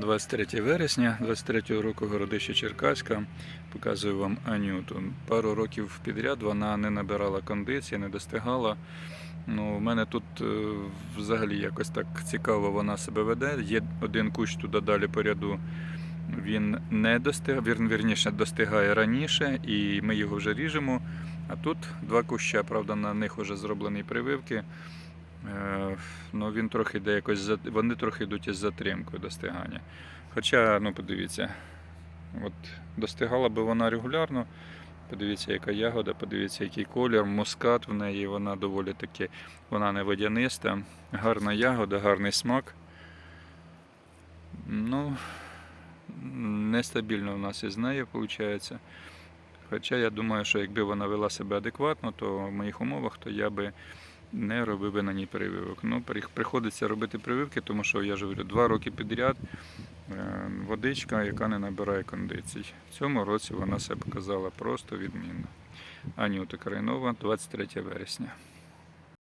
23 вересня 23 року городище Черкаська. Показую вам Анюту. Пару років підряд вона не набирала кондиції, не достигала. Ну, у мене тут е, взагалі якось так цікаво вона себе веде. Є один кущ туди далі по ряду. Він не достиг, вірніше достигає раніше, і ми його вже ріжемо. А тут два куща, правда, на них вже зроблені прививки. Ну, він трохи йде якось вони трохи йдуть із затримкою достигання. Хоча, ну подивіться, от достигала би вона регулярно. Подивіться, яка ягода, подивіться, який колір, мускат в неї, вона доволі таки, вона не водяниста, гарна ягода, гарний смак. Ну, нестабільно у нас із нею виходить. Хоча я думаю, що якби вона вела себе адекватно, то в моїх умовах, то я би не робив би на ній прививок. Ну, приходиться робити прививки, тому що я ж говорю, два роки підряд е, водичка, яка не набирає кондицій. В цьому році вона себе показала просто відмінно. Анюта Крайнова, 23 вересня.